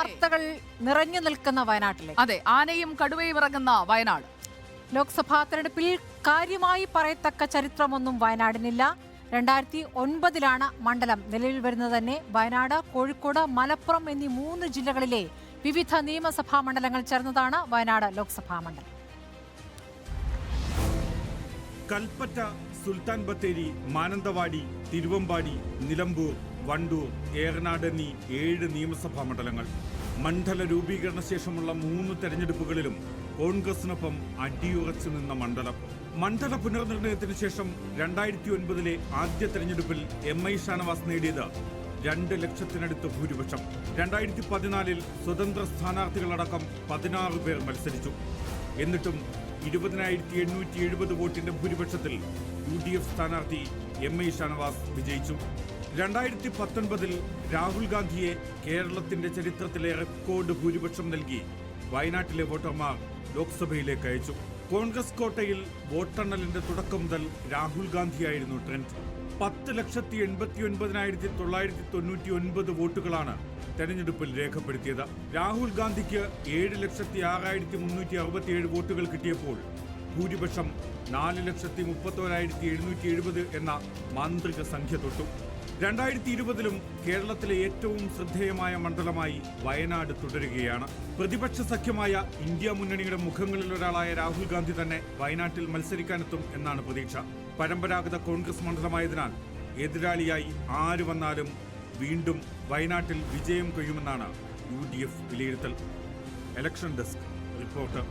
വാർത്തകൾ നിറഞ്ഞു നിൽക്കുന്ന വയനാട്ടിലെ അതെ ആനയും കടുവയും ഇറങ്ങുന്ന വയനാട്. ലോക്സഭാ തെരഞ്ഞെടുപ്പിൽ കാര്യമായി പറയത്തക്ക ചരിത്രമൊന്നും വയനാടിനില്ല. രണ്ടായിരത്തി ഒൻപതിലാണ് മണ്ഡലം നിലവിൽ വരുന്നത് തന്നെ. വയനാട് കോഴിക്കോട് മലപ്പുറം എന്നീ മൂന്ന് ജില്ലകളിലെ വിവിധ നിയമസഭാ മണ്ഡലങ്ങൾ ചേർന്നതാണ് വയനാട് ലോക്സഭാ മണ്ഡലം. കൽപ്പറ്റ സുൽത്താൻ ബത്തേരി മാനന്തവാടി തിരുവമ്പാടി നിലമ്പൂർ. വണ്ടൂർ ഏറനാട് ഏഴ് നിയമസഭാ മണ്ഡലങ്ങൾ. മണ്ഡല രൂപീകരണ ശേഷമുള്ള മൂന്ന് തെരഞ്ഞെടുപ്പുകളിലും കോൺഗ്രസിനൊപ്പം അടിയുറച്ചു നിന്ന മണ്ഡലം. മണ്ഡല പുനർനിർണയത്തിന് ശേഷം രണ്ടായിരത്തി ഒൻപതിലെ ആദ്യ തെരഞ്ഞെടുപ്പിൽ എം ഐ ഷാനവാസ് നേടിയത് രണ്ട് ലക്ഷത്തിനടുത്ത് ഭൂരിപക്ഷം. രണ്ടായിരത്തി പതിനാലിൽ സ്വതന്ത്ര സ്ഥാനാർത്ഥികളടക്കം പതിനാറ് പേർ മത്സരിച്ചു. എന്നിട്ടും ഇരുപതിനായിരത്തി എണ്ണൂറ്റി എഴുപത് വോട്ടിന്റെ ഭൂരിപക്ഷത്തിൽ യു ഡി എഫ് സ്ഥാനാർത്ഥി എം ഐ ഷാനവാസ് വിജയിച്ചു. രണ്ടായിരത്തി പത്തൊൻപതിൽ രാഹുൽ ഗാന്ധിയെ കേരളത്തിന്റെ ചരിത്രത്തിലെ റെക്കോർഡ് ഭൂരിപക്ഷം നൽകി വയനാട്ടിലെ വോട്ടർമാർ ലോക്സഭയിലേക്ക് അയച്ചു. കോൺഗ്രസ് കോട്ടയിൽ വോട്ടെണ്ണലിന്റെ തുടക്കം മുതൽ രാഹുൽ ഗാന്ധിയായിരുന്നു ട്രെൻഡ്. പത്ത് ലക്ഷത്തി എൺപത്തി ഒൻപതിനായിരത്തി തൊള്ളായിരത്തി തൊണ്ണൂറ്റി ഒൻപത് വോട്ടുകളാണ് തെരഞ്ഞെടുപ്പിൽ രേഖപ്പെടുത്തിയത്. രാഹുൽ ഗാന്ധിക്ക് ഏഴ് ലക്ഷത്തി ആറായിരത്തി മുന്നൂറ്റി അറുപത്തിയേഴ് വോട്ടുകൾ കിട്ടിയപ്പോൾ ഭൂരിപക്ഷം നാല് ലക്ഷത്തി മുപ്പത്തോരായിരത്തി എഴുന്നൂറ്റി എഴുപത് എന്ന മാന്ത്രിക സംഖ്യ തൊട്ടു. രണ്ടായിരത്തി ഇരുപതിലും കേരളത്തിലെ ഏറ്റവും ശ്രദ്ധേയമായ മണ്ഡലമായി വയനാട് തുടരുകയാണ്. പ്രതിപക്ഷ സഖ്യമായ ഇന്ത്യ മുന്നണിയുടെ മുഖങ്ങളിലൊരാളായ രാഹുൽ ഗാന്ധി തന്നെ വയനാട്ടിൽ മത്സരിക്കാനെത്തും എന്നാണ് പ്രതീക്ഷ. പരമ്പരാഗത കോൺഗ്രസ് മണ്ഡലമായതിനാൽ എതിരാളിയായി ആര് വന്നാലും വീണ്ടും വയനാട്ടിൽ വിജയം കൊയ്യുമെന്നാണ് യു ഡി എഫ് വിലയിരുത്തൽ. Election desk reporter